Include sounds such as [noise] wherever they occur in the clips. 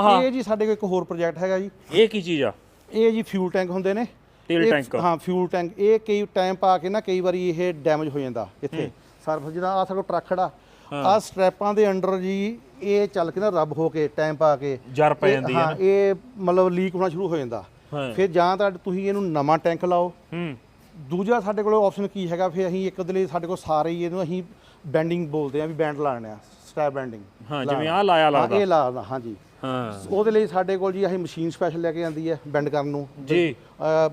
ਇਹ ਜੀ ਸਾਡੇ ਕੋਲ ਇੱਕ ਹੋਰ ਪ੍ਰੋਜੈਕਟ ਹੈਗਾ ਜੀ। ਇਹ ਕੀ ਚੀਜ਼ ਆ? ਇਹ ਜੀ ਫਿਊਲ ਟੈਂਕ ਹੁੰਦੇ ਨੇ। ਤੇਲ ਇਹ- ਟੈਂਕ। ਹਾਂ ਫਿਊਲ ਟੈਂਕ ਇਹ ਕਈ ਟਾਈਮ ਪਾ ਕੇ ਨਾ ਕਈ ਵਾਰੀ ਇਹ ਡੈਮੇਜ ਹੋ ਜਾਂਦਾ ਇੱਥੇ। ਸਰਫ ਜਿਹੜਾ ਆ ਸਾਡੇ ਕੋਲ ਟਰੱਕ ਖੜਾ ਆ ਸਟ੍ਰੈਪਾਂ ਦੇ ਅੰਡਰ ਜੀ ਇਹ ਚੱਲ ਕੇ ਨਾ ਰੱਬ ਹੋ ਕੇ ਟਾਈਮ ਪਾ ਕੇ। ਜਰ ਪੈ ਇਹ- ਜਾਂਦੀ ਹੈ ਹਾਂ ਨਾ। ਇਹ ਮਤਲਬ ਲੀਕ ਹੋਣਾ ਸ਼ੁਰੂ ਹੋ ਜਾਂਦਾ। ਹਾਂ। ਫਿਰ ਜਾਂ ਤਾਂ ਤੁਸੀਂ ਇਹਨੂੰ ਨਵਾਂ ਟੈਂਕ ਲਾਓ। ਹੂੰ। ਦੂਜਾ ਸਾਡੇ ਕੋਲ ਆਪਸ਼ਨ ਕੀ ਹੈਗਾ? ਫਿਰ ਅਸੀਂ ਇੱਕ ਦੇ ਲਈ ਸਾਡੇ ਕੋਲ ਸਾਰੇ ਹੀ ਇਹਨੂੰ ਅਸੀਂ ਬੈਂਡਿੰਗ ਬੋਲਦੇ ਆ ਵੀ ਬੈਂਡ ਲਾਣੇ ਆ ਸਟੈਪ ਬੈਂਡਿੰਗ ਹਾਂ ਜਿਵੇਂ ਆ ਲਾਇਆ ਲੱਗਦਾ। ਇਹ ਲਾਉਣਾ ਹਾਂਜੀ। ਹਾਂ। ਉਹਦੇ ਲਈ ਸਾਡੇ ਕੋਲ ਜੀ ਅਸੀਂ ਮਸ਼ੀਨ ਸਪੈਸ਼ਲ ਲੈ ਕੇ ਆਂਦੀ ਹੈ ਬੈਂਡ ਕਰਨ ਨੂੰ। ਜੀ।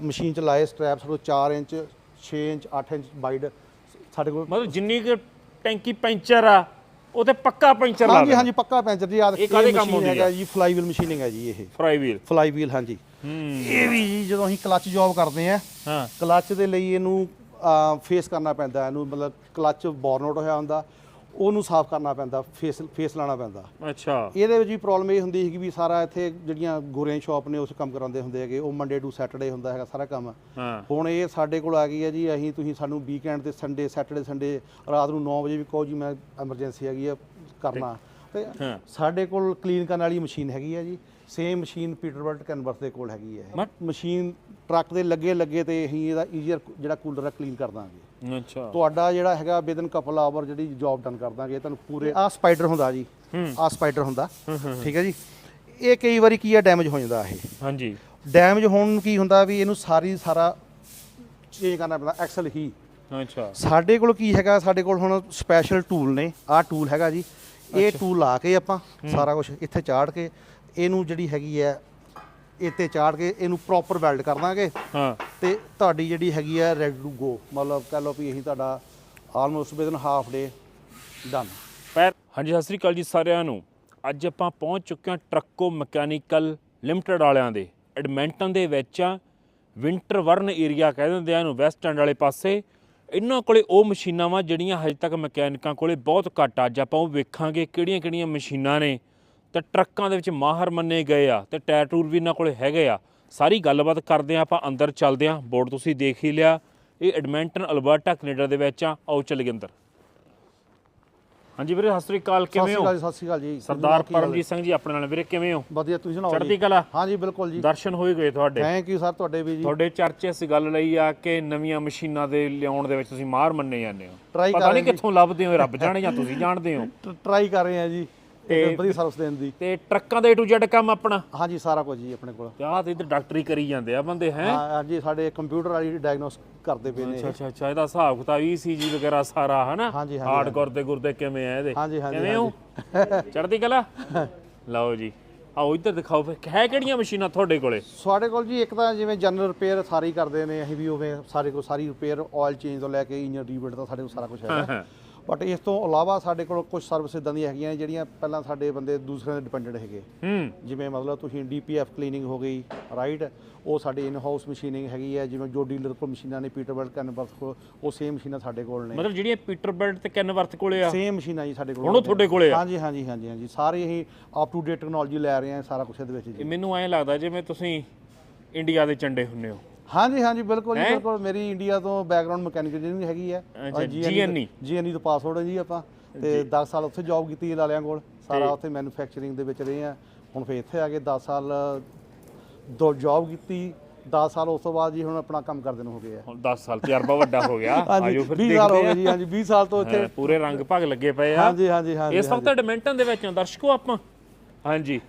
ਮਸ਼ੀਨ ਚ ਲਾਏ ਸਟ੍ਰੈਪ ਸਾਡੇ ਕੋਲ 4 ਇੰਚ 6 ਇੰਚ 8 ਇੰਚ ਵਾਈਡ ਸਾਡੇ ਕੋਲ ਮਤਲਬ ਜਿੰਨੀ ਕਿ ਟੈਂਕੀ ਪੈਂਚਰ ਆ ਉਹ ਤੇ ਪੱਕਾ ਪੈਂਚਰ ਲਾ ਹਾਂਜੀ ਹਾਂਜੀ ਪੱਕਾ ਪੈਂਚਰ ਜੀ ਆਹ ਇਹ ਕੰਮ ਹੈਗਾ ਆ? ਜੀ ਫਲਾਈ ਵੀਲ ਮਸ਼ੀਨਿੰਗ ਹੈ ਜੀ ਇਹ। ਫਰਾਈ ਵੀਲ ਫਲਾਈ ਵੀਲ ਹਾਂਜੀ। ਹੂੰ। ਇਹ ਵੀ ਜੀ ਜਦੋਂ ਅਸੀਂ ਕਲੱਚ ਜੌਬ ਕਰਦੇ ਆ ਹਾਂ। ਕਲੱਚ ਦੇ ਲਈ ਇਹਨੂੰ ਫੇਸ ਕਰਨਾ ਪੈਂਦਾ ਇਹਨੂੰ ਮਤਲਬ ਕਲੱਚ ਬੌਰਨ ਆਊਟ ਹੋਇਆ ਹੁੰਦਾ ਉਹਨੂੰ ਸਾਫ਼ ਕਰਨਾ ਪੈਂਦਾ ਫੇਸ ਫੇਸ ਲਾਣਾ ਪੈਂਦਾ। ਅੱਛਾ। ਇਹਦੇ ਵਿੱਚ ਵੀ ਪ੍ਰੋਬਲਮ ਇਹ ਹੁੰਦੀ ਸੀ ਵੀ ਸਾਰਾ ਇੱਥੇ ਜਿਹੜੀਆਂ ਗੋਰਿਆਂ ਸ਼ਾਪ ਨੇ ਉਸ ਕੰਮ ਕਰਾਉਂਦੇ ਹੁੰਦੇ ਹੈਗੇ ਉਹ ਮੰਡੇ ਟੂ ਸੈਟਰਡੇ ਹੁੰਦਾ ਹੈਗਾ ਸਾਰਾ ਕੰਮ। ਹੁਣ ਇਹ ਸਾਡੇ ਕੋਲ ਆ ਗਈ ਹੈ ਜੀ ਅਸੀਂ ਤੁਸੀਂ ਸਾਨੂੰ ਵੀਕਐਂਡ ਤੇ ਸੰਡੇ ਸੈਟਰਡੇ ਸੰਡੇ ਰਾਤ ਨੂੰ 9 ਵਜੇ ਵੀ ਕਹੋ ਜੀ ਮੈਂ ਐਮਰਜੈਂਸੀ ਹੈਗੀ ਆ ਕਰਨਾ। ਤੇ ਸਾਡੇ ਕੋਲ ਕਲੀਨ ਕਰਨ ਵਾਲੀ ਮਸ਼ੀਨ ਹੈਗੀ ਹੈ ਜੀ ਸੇਮ ਮਸ਼ੀਨ ਪੀਟਰਬਰਟ ਕਨਵਰਸ ਦੇ ਕੋਲ ਹੈਗੀ ਹੈ ਮਸ਼ੀਨ ਟਰੱਕ ਦੇ ਲੱਗੇ ਲੱਗੇ ਤੇ ਅਸੀਂ ਇਹਦਾ ਈਜ਼ੀਅਰ ਜਿਹੜਾ ਕੂਲਰ ਹੈ ਕਲੀਨ ਕਰ ਦਾਂਗੇ। ਅੱਛਾ। ਤੁਹਾਡਾ ਜਿਹੜਾ ਹੈਗਾ ਵਿਦਨ ਕਪਲ ਆਵਰ ਜਿਹੜੀ ਜੌਬ ਡਨ ਕਰ ਦਾਂਗੇ ਤੁਹਾਨੂੰ ਪੂਰੇ ਆ ਸਪਾਈਡਰ ਹੁੰਦਾ ਜੀ। ਆ ਸਪਾਈਡਰ ਹੁੰਦਾ। ਠੀਕ ਹੈ ਜੀ? ਇਹ ਕਈ ਵਾਰੀ ਕੀ ਹੈ ਡੈਮੇਜ ਹੋ ਜਾਂਦਾ ਇਹ। ਹਾਂਜੀ। ਡੈਮੇਜ ਹੋਣ ਨੂੰ ਕੀ ਹੁੰਦਾ ਵੀ ਇਹਨੂੰ ਸਾਰੀ ਸਾਰਾ ਚੇਂਜ ਕਰਨਾ ਪੈਂਦਾ ਐਕਸਲ ਹੀ। ਅੱਛਾ। ਸਾਡੇ ਕੋਲ ਕੀ ਹੈਗਾ ਸਾਡੇ ਕੋਲ ਹੁਣ ਸਪੈਸ਼ਲ ਟੂਲ ਨੇ। ਆਹ ਟੂਲ ਹੈਗਾ ਜੀ। ਇਹ ਟੂਲ ਲਾ ਕੇ ਆਪਾਂ ਸਾਰਾ ਕੁਝ ਇੱਥੇ ਚਾੜ ਕੇ ਇਹਨੂੰ ਜਿਹੜੀ ਹੈਗੀ ਹੈ ਇੱਥੇ ਚਾੜ ਕੇ ਇਹਨੂੰ ਪ੍ਰੋਪਰ ਵੈਲਡ ਕਰ ਦਾਂਗੇ। ਹਾਂ। ਤੇ ਤੁਹਾਡੀ ਜਿਹੜੀ ਹੈਗੀ ਹੈ ਰੈਡੀ ਟੂ ਗੋ ਮਤਲਬ ਕਹ ਲਓ ਵੀ ਅਸੀਂ ਤੁਹਾਡਾ almost within half day done ਹਾਂਜੀ ਸਤਿ ਸ੍ਰੀ ਅਕਾਲ ਜੀ ਸਾਰਿਆਂ ਨੂੰ। ਅੱਜ ਆਪਾਂ ਪਹੁੰਚ ਚੁੱਕੇ ਹਾਂ ਟਰੱਕੋ ਮਕੈਨੀਕਲ ਲਿਮਟਿਡ ਵਾਲਿਆਂ ਦੇ। ਐਡਮਿੰਟਨ ਦੇ ਵਿੱਚ ਆ ਵਿੰਟਰ ਵਰਨ ਏਰੀਆ ਕਹਿ ਦਿੰਦੇ ਆ ਇਹਨੂੰ ਵੈਸਟ ਐਂਡ ਵਾਲੇ ਪਾਸੇ। ਇਹਨਾਂ ਕੋਲੇ ਉਹ ਮਸ਼ੀਨਾਂ ਵਾ ਜਿਹੜੀਆਂ ਹਜੇ ਤੱਕ ਮਕੈਨਿਕਾਂ ਕੋਲੇ ਬਹੁਤ ਘੱਟ ਆ। ਅੱਜ ਆਪਾਂ ਉਹ ਵੇਖਾਂਗੇ ਕਿਹੜੀਆਂ-ਕਿਹੜੀਆਂ ਮਸ਼ੀਨਾਂ ਨੇ। ਤੇ ਟਰੱਕਾਂ ਦੇ ਵਿੱਚ ਮਾਹਰ ਮੰਨੇ ਗਏ ਆ ਤੇ ਟਾਇਰ ਟੂਰ ਵੀ ਇਹਨਾਂ ਕੋਲੇ ਹੈਗੇ ਆ। ਸਾਰੀ ਗੱਲਬਾਤ ਕਰਦੇ ਆ ਆਪਾਂ ਅੰਦਰ ਚੱਲਦੇ ਆ ਬੋਰਡ ਤੁਸੀਂ ਦੇਖ ਹੀ ਲਿਆ। ਇਹ ਐਡਮਿੰਟਨ ਅਲਬਰਟਾ ਕੈਨੇਡਾ ਦੇ ਵਿੱਚ ਆ। ਆਓ ਚੱਲੀਏ ਅੰਦਰ। ਹਾਂਜੀ ਵੀਰੇ ਸਤਿ ਸ੍ਰੀ ਅਕਾਲ। ਕਿਵੇਂ ਹੋ? ਸਤਿ ਸ਼੍ਰੀ ਅਕਾਲ ਜੀ। ਸਰਦਾਰ? ਪਰਮਜੀਤ ਸਿੰਘ ਜੀ ਆਪਣੇ ਨਾਲ ਵੀਰੇ ਕਿਵੇਂ ਹੋ? ਵਧੀਆ ਤੁਸੀਂ ਸੁਣਾਓ ਚੜ੍ਹਦੀ ਕਲਾ? ਹਾਂਜੀ ਬਿਲਕੁਲ ਜੀ। ਦਰਸ਼ਨ ਹੋਏ ਗਏ ਤੁਹਾਡੇ? ਥੈਂਕ ਯੂ ਸਰ ਤੁਹਾਡੇ ਵੀ ਜੀ। ਤੁਹਾਡੇ ਚਰਚੇ ਇਸ ਗੱਲ ਲਈ ਆ ਕਿ ਨਵੀਆਂ ਮਸ਼ੀਨਾਂ ਦੇ ਲਿਆਉਣ ਦੇ ਵਿੱਚ ਤੁਸੀਂ ਮਾਰ ਮੰਨੇ ਜਾਂਦੇ ਹੋ। ਪਤਾ ਨਹੀਂ ਕਿੱਥੋਂ ਲੱਭਦੇ ਹੋ ਰੱਬ ਜਾਣੇ ਜਾਂ ਤੁਸੀਂ ਜਾਣਦੇ ਹੋ? ਟਰਾਈ ਕਰ ਰਹੇ ਆ ਜੀ। ਤੇ- ਵਧੀਆ ਸਰਵਿਸ ਦੇਣ ਦੀ। ਤੇ ਟਰੱਕਾਂ ਦਾ A to Z ਕੰਮ ਆਪਣਾ? ਹਾਂਜੀ ਸਾਰਾ ਕੁਝ ਜੀ ਆਪਣੇ ਕੋਲ। ਤੇ ਆਹ ਤੇ ਇੱਧਰ ਡਾਕਟਰੀ ਕਰੀ ਜਾਂਦੇ ਆ ਬੰਦੇ ਹੈ? ਹਾਂ ਹਾਂਜੀ ਸਾਡੇ ਕੰਪਿਊਟਰ ਵਾਲੀ ਡਾਇਗਨੋਸ ਕਰਦੇ ਪਏ ਨੇ ਅੱਛਾ ਅੱਛਾ ਅੱਛਾ ਇਹਦਾ ਹਿਸਾਬ ਕਿਤਾਬ ECG ਵਗੈਰਾ ਸਾਰਾ ਹਨਾ? ਹਾਂਜੀ, ਹਾਂਜੀ, ਹਾਰਡ ਗੁਰਦੇ ਗੁਰਦੇ ਕਿਵੇਂ ਆ ਇਹਦੇ? ਹਾਂਜੀ, ਹਾਂਜੀ, ਕਿਵੇਂ ਹੋ? ਚੜ੍ਹਦੀ ਕਲਾ? ਲਓ ਜੀ। ਆਓ ਇੱਧਰ ਦਿਖਾਓ ਫਿਰ। ਹੈ ਕਿਹੜੀਆਂ ਮਸ਼ੀਨਾਂ ਤੁਹਾਡੇ ਕੋਲੇ? ਸਾਡੇ ਕੋਲ ਜੀ ਇੱਕ ਤਾਂ ਜਿਵੇਂ ਜਨਰਲ ਰਿਪੇਅਰ ਸਾਰੇ ਕਰਦੇ ਨੇ ਅਸੀਂ ਵੀ ਉਵੇਂ ਸਾਰੇ ਕੋਲ ਸਾਰੀ ਰਿਪੇਅਰ ਆਇਲ ਚੇਂਜ ਤੋਂ ਲੈ ਕੇ ਇੰਜਨ ਰੀਬਿਲਡ ਦਾ ਸਾਡੇ ਕੋਲ ਸਾਰਾ ਕੁਝ ਹਾਂ। ਬਟ ਇਸ ਤੋਂ ਇਲਾਵਾ ਸਾਡੇ ਕੋਲ ਕੁਝ ਸਰਵਿਸ ਇਦਾਂ ਦੀਆਂ ਹੈਗੀਆਂ ਜਿਹੜੀਆਂ ਪਹਿਲਾਂ ਸਾਡੇ ਬੰਦੇ ਦੂਸਰਿਆਂ ਦੇ ਡਿਪੈਂਡੈਂਟ ਹੈਗੇ। ਹੂੰ। ਜਿਵੇਂ ਮਤਲਬ ਤੁਸੀਂ ਡੀਪੀਐਫ ਕਲੀਨਿੰਗ ਹੋ ਗਈ ਰਾਈਟ ਉਹ ਸਾਡੇ ਇਨ ਹਾਊਸ ਮਸ਼ੀਨਿੰਗ ਹੈਗੀ ਹੈ ਜਿਵੇਂ ਜੋ ਡੀਲਰ ਕੋਲ ਮਸ਼ੀਨਾਂ ਨੇ ਪੀਟਰਬਰਟ ਕੈਨਵਰਸ ਕੋਲ ਉਹ ਸੇਮ ਮਸ਼ੀਨਾਂ ਸਾਡੇ ਕੋਲ ਨੇ। ਮਤਲਬ ਜਿਹੜੀਆਂ ਪੀਟਰਬਰਟ ਤੇ ਕੈਨਵਰਥ ਕੋਲੇ ਆ? ਸੇਮ ਮਸ਼ੀਨਾਂ ਜੀ ਸਾਡੇ ਕੋਲ ਹੁਣ ਉਹ ਤੁਹਾਡੇ ਕੋਲੇ ਆ? ਹਾਂਜੀ ਹਾਂਜੀ ਹਾਂਜੀ ਹਾਂਜੀ। ਸਾਰੇ ਅਸੀਂ ਅਪ ਟੂ ਡੇਟ ਟੈਕਨੋਲੋਜੀ ਲੈ ਰਹੇ ਹਾਂ ਸਾਰਾ ਕੁਝ ਇਹਦੇ ਵਿੱਚ ਜੀ। ਮੈਨੂੰ ਐਂ ਲੱਗਦਾ ਜਿਵੇਂ ਤੁਸੀਂ ਇੰਡੀਆ ਦੇ ਚੰਡੇ ਹੁੰਨੇ ਹੋ। ਹਾਂਜੀ ਹਾਂਜੀ ਬਿਲਕੁਲ ਜੀ ਬਿਲਕੁਲ। ਮੇਰੀ ਇੰਡੀਆ ਤੋਂ ਬੈਕਗ੍ਰਾਉਂਡ ਮਕੈਨਿਕਲ ਇੰਜੀਨੀਅਰਿੰਗ ਹੈਗੀ ਹੈ। ਅੱਛਾ, GNE GNE ਜੀਐਨਈ ਤੋਂ ਪਾਸ ਆਊਟ ਹੈ ਜੀ ਆਪਾਂ। ਤੇ 10 ਸਾਲ ਉੱਥੇ ਜੌਬ ਕੀਤੀ ਹੈ ਲਾਲਿਆਂ ਕੋਲ। ਸਾਰਾ ਉੱਥੇ ਮੈਨੂਫੈਕਚਰਿੰਗ ਦੇ ਵਿੱਚ ਰਹੇ ਆ ਹੁਣ ਫੇਰ ਇੱਥੇ ਆ ਕੇ 10 ਸਾਲ ਦੋ ਜੌਬ ਕੀਤੀ। 10 ਸਾਲ ਉਸ ਤੋਂ ਬਾਅਦ ਜੀ ਹੁਣ ਆਪਣਾ ਕੰਮ ਕਰਦੇ ਨੂੰ ਹੋ ਗਏ ਆ। ਹੁਣ 10 ਸਾਲ ਤਜਰਬਾ ਵੱਡਾ ਹੋ ਗਿਆ। ਆਜੋ ਫਿਰ 20 ਸਾਲ ਹੋ ਦੇਖਦੇ ਗਏ ਆ ਜੀ ਹਾਂਜੀ 20 ਸਾਲ ਤੋਂ ਇੱਥੇ ਹਾਂ, ਪੂਰੇ ਰੰਗ ਭਾਗ ਲੱਗੇ ਪਏ ਆ। ਹਾਂਜੀ ਹਾਂਜੀ ਹਾਂਜੀ ਇਸ ਵਕਤ ਐਡਮਿੰਟਨ ਦੇ ਵਿੱਚ ਆ, ਦਰਸ਼ਕੋ ਆਪਾਂ। ਹਾਂਜੀ।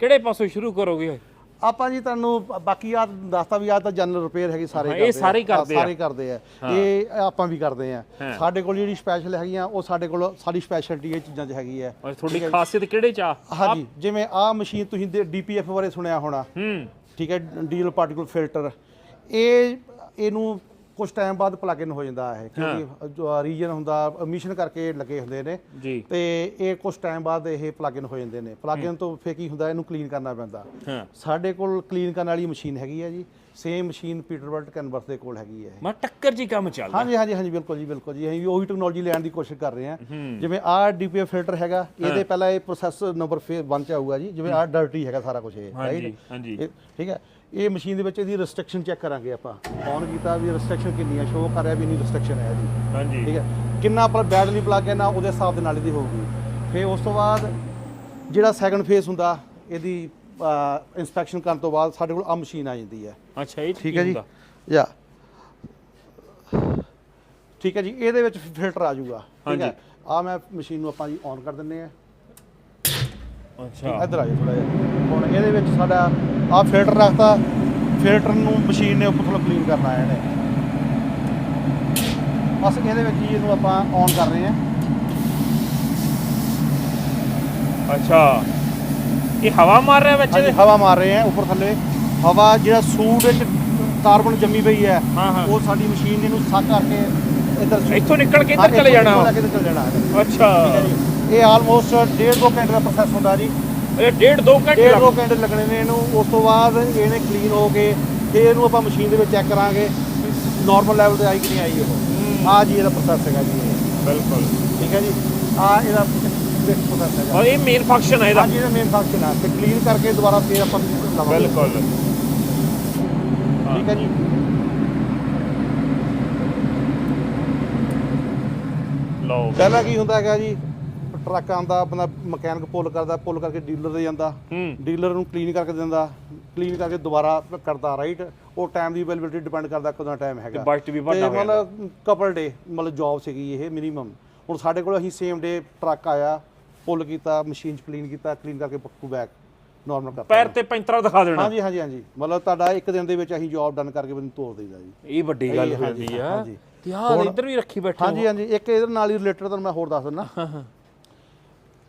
ਕਿਹੜੇ ਪਾਸੋਂ ਸ਼ੁਰੂ ਕਰੋਗੇ? ਆਪਾਂ ਜੀ ਤੁਹਾਨੂੰ ਬਾਕੀ ਆ ਦੱਸਤਾ ਵੀ ਆ ਤਾਂ ਜਨਰਲ ਰਿਪੇਅਰ ਹੈਗੀ ਸਾਰੇ ਇਹ ਕਰਦੇ ਆ। ਸਾਰੇ ਕਰਦੇ ਆ। ਸਾਰੇ ਕਰਦੇ ਆ। ਇਹ ਆਪਾਂ ਵੀ ਕਰਦੇ ਆ। ਸਾਡੇ ਕੋਲ ਜਿਹੜੀ ਸਪੈਸ਼ਲ ਹੈਗੀਆਂ ਉਹ ਸਾਡੇ ਕੋਲ ਸਾਡੀ ਸਪੈਸ਼ਲਿਟੀ ਇਹ ਚੀਜ਼ਾਂ 'ਚ ਹੈਗੀ ਔਰ ਤੁਹਾਡੀ ਖਾਸੀਅਤ ਕਿਹੜੇ ਚ ਆ? ਹਾਂਜੀ ਜਿਵੇਂ ਆ ਮਸ਼ੀਨ ਤੁਸੀਂ ਡੀਪੀਐਫ ਬਾਰੇ ਸੁਣਿਆ ਹੋਣਾ। ਹੂੰ। ਠੀਕ ਹੈ ਡੀਜ਼ਲ ਪਾਰਟੀਕਲ ਫਿਲਟਰ। ਇਹ ਇਹਨੂੰ ਕੁਝ ਟਾਈਮ ਬਾਅਦ ਪਲੱਗ ਇਨ ਹੋ ਜਾਂਦਾ ਹੈ। ਕਿਉਂਕਿ ਜੋ ਰੀਜਨ ਹੁੰਦਾ ਐਮਿਸ਼ਨ ਕਰਕੇ ਲੱਗੇ ਹੁੰਦੇ ਨੇ। ਤੇ ਇਹ ਕੁਝ ਟਾਈਮ ਬਾਅਦ ਇਹ ਪਲੱਗ ਇਨ ਹੋ ਜਾਂਦੇ ਨੇ। ਪਲੱਗ ਇਨ ਤੋਂ ਫੇਰ ਕੀ ਹੁੰਦਾ ਇਹਨੂੰ ਕਲੀਨ ਕਰਨਾ ਪੈਂਦਾ। ਸਾਡੇ ਕੋਲ ਕਲੀਨ ਕਰਨ ਵਾਲੀ ਮਸ਼ੀਨ ਹੈਗੀ ਹੈ ਜੀ। ਸੇਮ ਮਸ਼ੀਨ ਪੀਟਰਬਰਟ ਕਨਵਰਸ ਦੇ ਕੋਲ ਹੈਗੀ ਹੈ ਮੈਂ ਟੱਕਰ ਜੀ ਕੰਮ ਚੱਲਦਾ। ਹਾਂਜੀ ਹਾਂਜੀ ਹਾਂਜੀ ਬਿਲਕੁਲ ਜੀ ਬਿਲਕੁਲ ਜੀ। ਅਸੀਂ ਉਹੀ ਟੈਕਨੋਲੋਜੀ ਲੈਣ ਦੀ ਕੋਸ਼ਿਸ਼ ਕਰ ਰਹੇ ਹਾਂ। ਜਿਵੇਂ ਆਹ ਡੀਪੀਐਫ ਫਿਲਟਰ ਹੈਗਾ ਇਹਦੇ ਪਹਿਲਾਂ ਇਹ ਪ੍ਰੋਸੈਸ ਨੰਬਰ 1 ਚ ਆਊਗਾ ਜੀ। ਜਿਵੇਂ ਆਹ ਡਰਟੀ ਹੈਗਾ ਸਾਰਾ ਕੁਝ ਇਹ right? ਹਾਂਜੀ। ਠੀਕ ਹੈ। ਇਹ ਮਸ਼ੀਨ ਦੇ ਵਿੱਚ ਇਹਦੀ ਰੈਸਟ੍ਰਿਕਸ਼ਨ ਚੈੱਕ ਕਰਾਂਗੇ ਆਪਾਂ। ਔਨ ਕੀਤਾ ਵੀ ਰੈਸਟ੍ਰਿਕਸ਼ਨ ਕਿੰਨੀ ਹੈ ਸ਼ੋਅ ਕਰ ਰਿਹਾ ਵੀ ਇੰਨੀ ਰੈਸਟ੍ਰਿਕਸ਼ਨ ਹੈ ਇਹਦੀ। ਹਾਂਜੀ। ਠੀਕ ਹੈ? ਕਿੰਨਾ ਪਰ ਬੈਟਰੀ ਪਲੱਗ ਹੈ ਨਾ ਉਹਦੇ ਹਿਸਾਬ ਦੇ ਨਾਲ ਇਹਦੀ ਹੋਊਗੀ। ਫਿਰ ਉਸ ਤੋਂ ਬਾਅਦ ਜਿਹੜਾ ਸੈਕੰਡ ਫੇਸ ਹੁੰਦਾ ਇਹਦੀ ਇਨਸਪੈਕਸ਼ਨ ਕਰਨ ਤੋਂ ਬਾਅਦ ਸਾਡੇ ਕੋਲ ਆ ਮਸ਼ੀਨ ਆ ਜਾਂਦੀ ਹੈ। ਅੱਛਾ ਇਹ ਠੀਕ ਹੈ ਜੀ? ਜਾਂ। ਠੀਕ ਹੈ ਜੀ? ਇਹਦੇ ਵਿੱਚ ਫਿਲਟਰ ਆ ਜਾਊਗਾ। ਠੀਕ ਹੈ? ਆ ਮੈਂ ਮਸ਼ੀਨ ਨੂੰ ਆਪਾਂ ਜੀ ਔਨ ਕਰ ਦਿੰਨੇ ਆ ਅੱਛਾ। ਇੱਧਰ ਆ ਜਾ ਥੋੜਾ ਜਿਹਾ। ਹੁਣ ਇਹਦੇ ਵਿੱਚ ਸਾਡਾ ਆ ਫਿਲਟਰ ਰੱਖਤਾ। ਫਿਲਟਰ ਨੂੰ ਮਸ਼ੀਨ ਨੇ ਉੱਪਰ ਕਲੀਨ ਕਰਨਾ ਹੈ ਇਹਨੇ। ਬਸ ਇਹਦੇ ਵਿੱਚ ਹੀ ਇਹਨੂੰ ਆਪਾਂ ਔਨ ਕਰ ਰਹੇ ਹਾਂ। ਅੱਛਾ। ਇਹ ਹਵਾ ਮਾਰ ਰਿਹਾ ਵਿੱਚ ਹਾਂਜੀ ਹਵਾ ਮਾਰ ਰਹੇ ਹਾਂ ਉੱਪਰ ਥੱਲੇ। ਹਵਾ ਜਿਹੜਾ ਸੂਟ ਵਿੱਚ ਕਾਰਬਨ ਜੰਮੀ ਪਈ ਹੈ ਹਾਂ, ਹਾਂ। ਉਹ ਸਾਡੀ ਮਸ਼ੀਨ ਇਹਨੂੰ ਸੱਕ ਕਰਕੇ ਇੱਧਰ ਇੱਥੋਂ ਨਿਕਲ ਕੇ ਇੱਧਰ ਚਲੇ ਇੱਥੋਂ ਜਾਣਾ। ਨਿਕਲ ਕੇ ਇੱਧਰ ਚਲੇ ਜਾਣਾ। ਹੈ। ਅੱਛਾ। ਠੀਕ ਹੈ ਜੀ। ਇਹ ਆਲਮੋਸਟ 1.5 2 ਘੰਟੇ ਦਾ ਪ੍ਰੋਸੈਸ ਹੁੰਦਾ ਜੀ। ਇਹ ਡੇਢ ਦੋ ਘੰਟੇ ਡੇਢ ਦੋ ਲੱਗ- ਘੰਟੇ ਲੱਗਣੇ ਨੇ ਇਹਨੂੰ। ਉਸ ਤੋਂ ਬਾਅਦ ਇਹਨੇ ਕਲੀਨ ਹੋ ਕੇ ਫਿਰ ਇਹਨੂੰ ਆਪਾਂ ਮਸ਼ੀਨ ਦੇ ਵਿੱਚ ਚੈੱਕ ਕਰਾਂਗੇ ਨਾਰਮਲ ਲੈਵਲ ਤੇ ਆਈ ਕਿ ਨਹੀਂ ਆਈ ਉਹ ਆ ਜੀ ਇਹਦਾ ਪ੍ਰੋਸੈਸ ਹੈਗਾ ਜੀ ਬਿਲਕੁਲ। ਠੀਕ ਹੈ ਜੀ? ਆ ਇਹਦਾ ਪ੍ਰੋਸੈਸ ਹੈਗਾ। ਔਰ ਇਹ ਮੇਨ ਫੰਕਸ਼ਨ ਹੈ ਇਹਦਾ। ਹਾਂਜੀ ਇਹਦਾ ਮੇਨ ਫੰਕਸ਼ਨ ਹੈ ਤੇ ਕਲੀਨ ਕਰਕੇ ਦੁਬਾਰਾ ਫੇਰ ਆਪਾਂ ਲਵਾਂਗੇ। ਬਿਲਕੁਲ। ਠੀਕ ਹੈ ਜੀ? ਲਓ। ਪਹਿਲਾਂ ਕੀ ਹੁੰਦਾ ਹੈਗਾ ਜੀ? ਟਰੱਕ ਆਂਦਾ ਬੰਦਾ ਮਕੈਨਿਕ ਪੁੱਲ ਕਰਦਾ ਪੁੱਲ ਕਰਕੇ ਡੀਲਰ ਦੇ ਜਾਂਦਾ। ਡੀਲਰ ਨੂੰ ਕਲੀਨ ਕਰਕੇ ਦਿੰਦਾ। ਕਲੀਨ ਕਰਕੇ ਦੁਬਾਰਾ ਕਰਦਾ ਰਾਈਟ ਉਹ ਟਾਈਮ ਦੀ ਅਵੇਲੇਬਿਲਟੀ ਡਿਪੈਂਡ ਕਰਦਾ ਕਦੋਂ ਟਾਈਮ ਹੈਗਾ। ਤੇ budget ਵੀ ਵੱਡਾ ਤੇ ਹੋ ਜਾਂਦਾ। ਮਤਲਬ ਕਪਲ ਡੇ ਮਤਲਬ ਜੌਬ ਸੀਗੀ ਇਹ ਮਿਨੀਮਮ ਹੁਣ ਸਾਡੇ ਕੋਲ ਅਸੀਂ ਸੇਮ ਡੇ ਟਰੱਕ ਆਇਆ ਪੁੱਲ ਕੀਤਾ ਮਸ਼ੀਨ ਚ ਕਲੀਨ ਕੀਤਾ ਕਲੀਨ ਕਰਕੇ ਪੱਕੂ ਬੈਕ ਨਾਰਮਲ ਕਰਤਾ। ਪੈਰ ਤੇ ਪੈਂਤਰਾ ਦਿਖਾ ਦੇਣਾ। ਹਾਂਜੀ ਹਾਂਜੀ ਹਾਂਜੀ। ਮਤਲਬ ਤੁਹਾਡਾ ਇੱਕ ਦਿਨ ਦੇ ਵਿੱਚ ਅਸੀਂ ਜੌਬ ਡਨ ਕਰਕੇ ਬੰਦੇ ਤੋਰ ਦੇਈਦਾ ਜੀ। ਇਹ ਵੱਡੀ ਗੱਲ ਇਹ ਹੋ ਹਾਂਜੀ, ਜਾਂਦੀ ਆ। ਹਾਂਜੀ। ਤੇ ਆਹ ਇੱਧਰ ਵੀ ਰੱਖੀ ਬੈਠੇ ਹਾਂਜੀ ਹਾਂਜੀ ਇੱਕ ਇਹਦੇ ਨਾਲ ਹੀ ਰਿਲੇਟਡ ਤੁਹਾਨੂੰ ਮੈਂ ਹੋਰ ਦੱਸ ਦਿੰਦਾ।